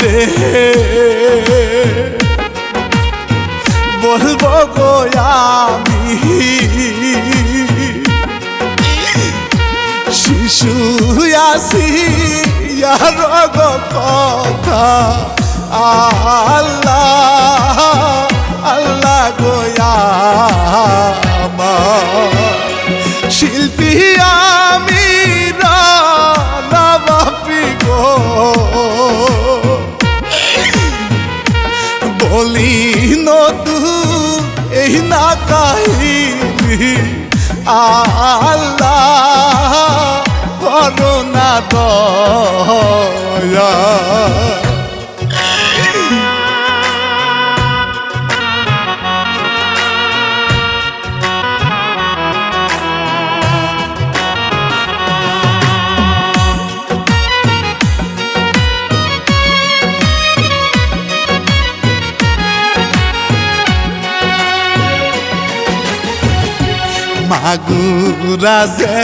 রে বলব গো আমি। শিশু আসি গো কথা আল্লাহ আল্লাহ গোয়া শিল্পী আমি গো বলি নতু এই না কাহি আল্লাহ করোনা দয়া। মাগুরাজে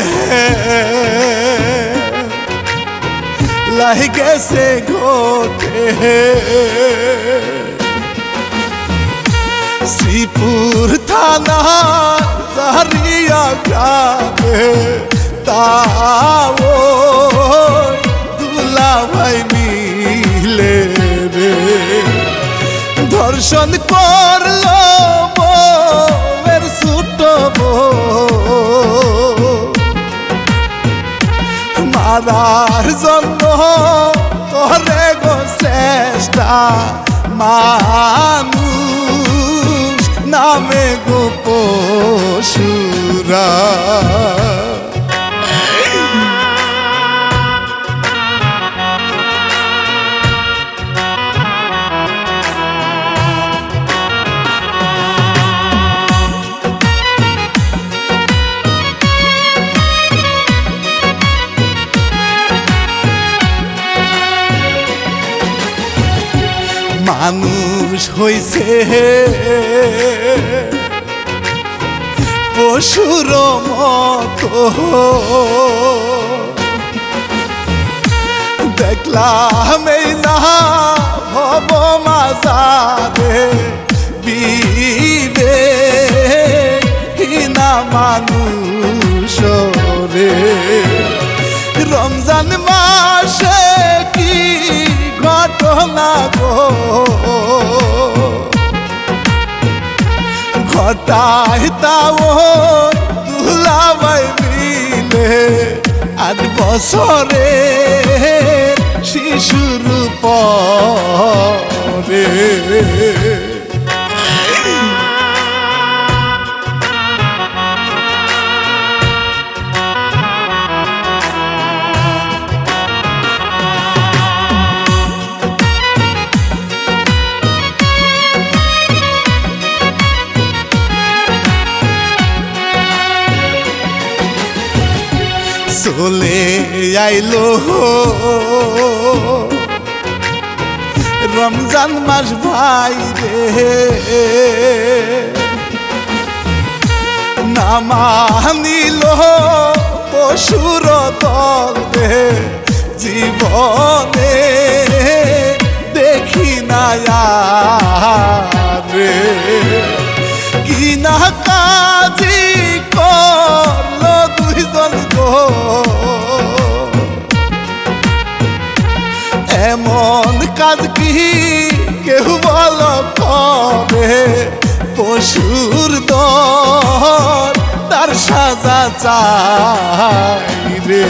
লাই গেছে ঘটে শ্রীপুর থানা দাঁড়িয়া গ্রামে তাও দুলা ভাই মিলে রে। ধর্ষণ করল মারার জন্য করে গো চেষ্টা মানুষ নামে গো পশুরা। মানুষ হইছে। পশুর মতো। দেখলাম এই না ভব মাজারে বিবে হিনা মানুষ। ঘটাই তাও দুলাবাই মিলে আজ বছরে শিশুর পরে চলে আইলো। রমজান মাস ভাই রে। নামানিল পশুর দল জীবনে দেখি না রে। কি না কাজি চাই রে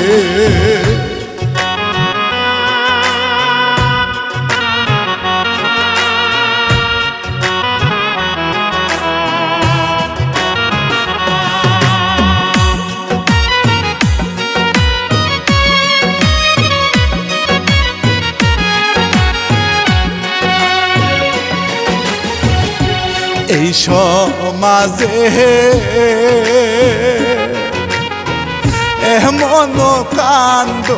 এই সমাজে এমন কাণ্ড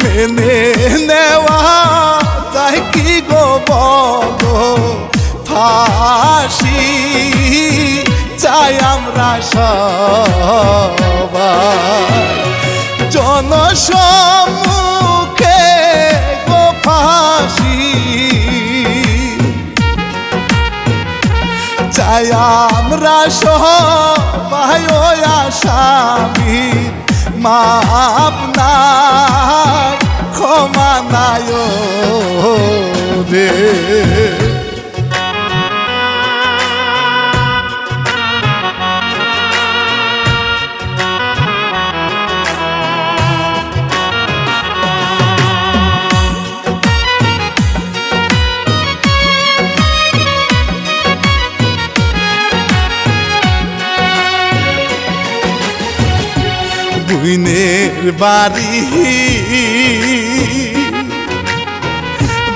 মেনে নেওয়া যায় কি গো ফাঁসি চাই আমরা সবাই জনসমুখে চাই আমরা সবাই ওই আসামির মাপ নাই ক্ষমা নাই ও রে বুইনের বাড়ি।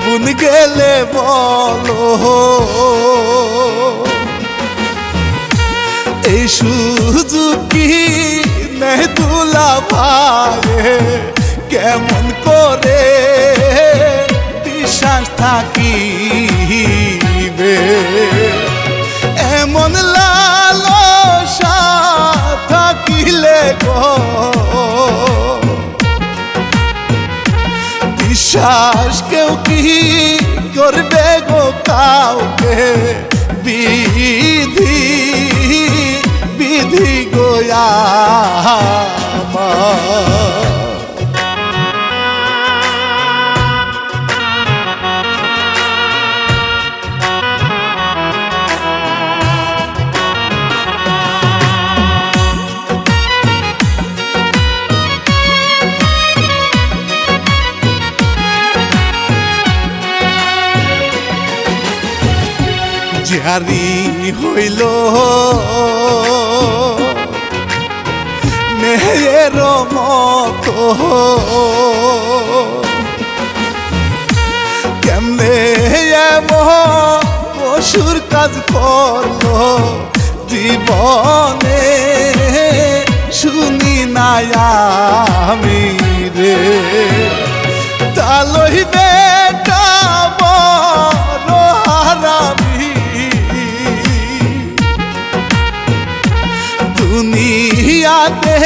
বুন গেলে বলো। এই সুযোগ কি নেই দুলা ভাইয়ে কেমন করে বিশ্বাস থাকিবে? এমন বিশ্বাস কেউ কি করবে গো কাউকে? বিধি বিধি গোয়া জারি হইল। মেয়ের মতো। কেমনে পশুর কাজ করল? জীবনে শুনি নাই আমি রে। তালই দুনিয়াতে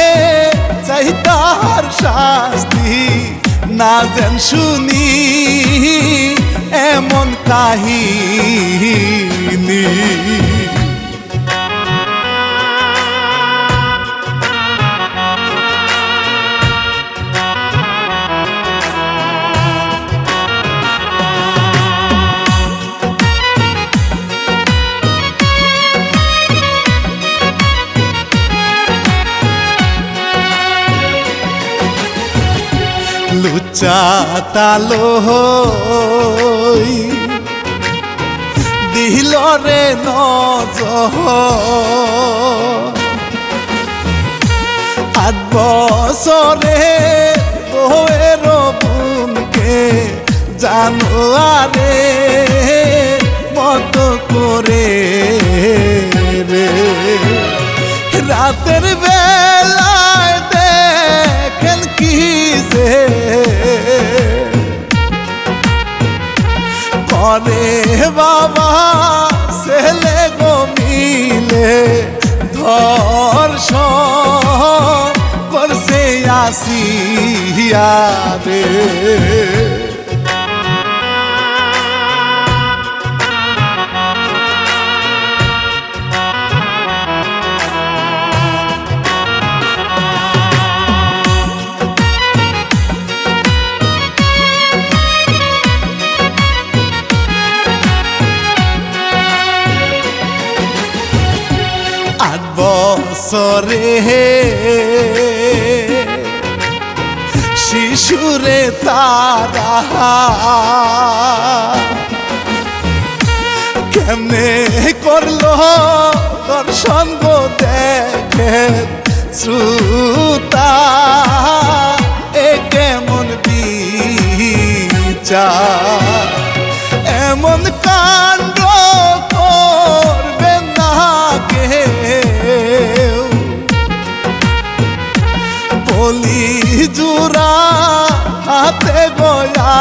চাই তার শাস্তি। না যেন শুনি এমন কাহিনী। লুচা তালো দিল রে নজ আট বছরে বউয়ের বোনকে জানোয়ারে মতো করে রে। রাতের বেলায় দেখেন কি যে করে বাবা ছেলে গো মিলে ধর্ষণ করছে আসিয়া রে। আট বছরে শিশুরে তারা কেমনে করল দর্শন গো দেখে শ্রুতা? এ কেমন বিচার? এমন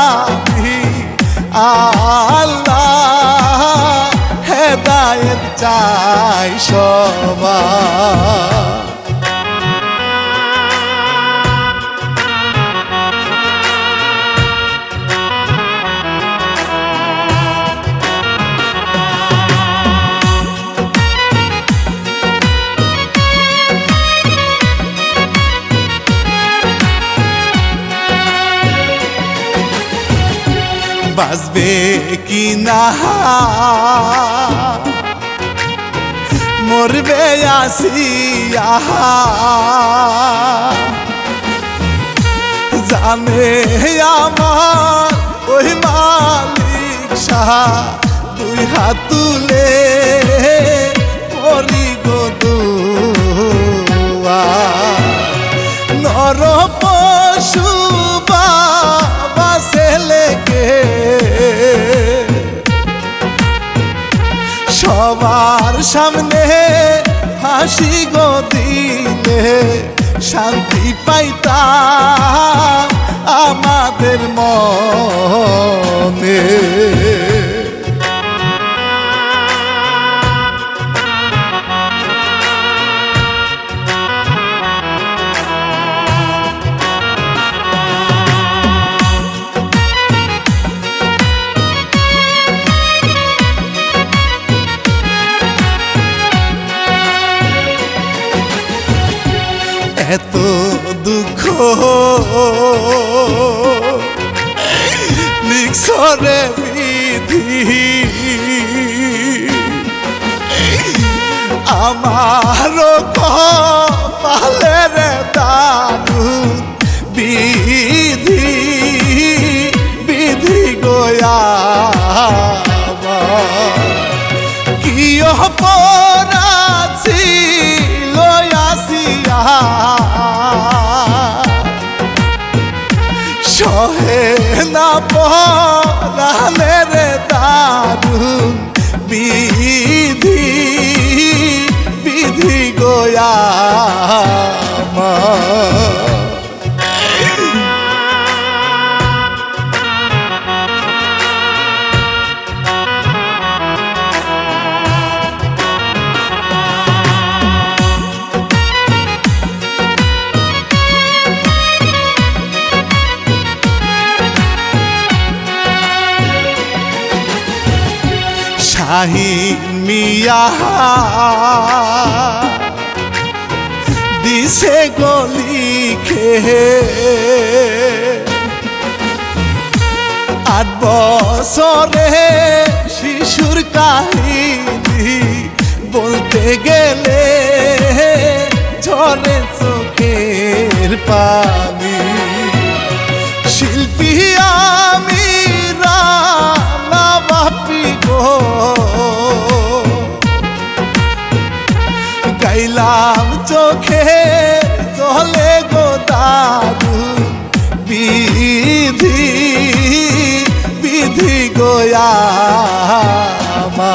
গোয়াবি আল্লাহ হেদায়ত চাই সবার। বাঁচবে কি না মরবে আসিয়া। জানে আমার ওই মালিক সাহা, দুই হাত তুলে করি গো নর পশু বাবা ছেলেকে সামনে হাসি গদিনে শান্তি পাইতাম আমাদের মনে। আমার কপালের দারুণ বিধি বিধি গোয়া কি অপরাধী লয়াসিয়া সহে না পরাণের দারুণ বিধি বিধি গোয়া শাহিন মিয়া। দিছে গলি খে আট বছরে শিশুর কাহিনী বলতে গেলে ঝরে চোখের পানি। শিল্পী আমি, রানা বাপি গো। দাদু বিধি বিধি গোয়া মা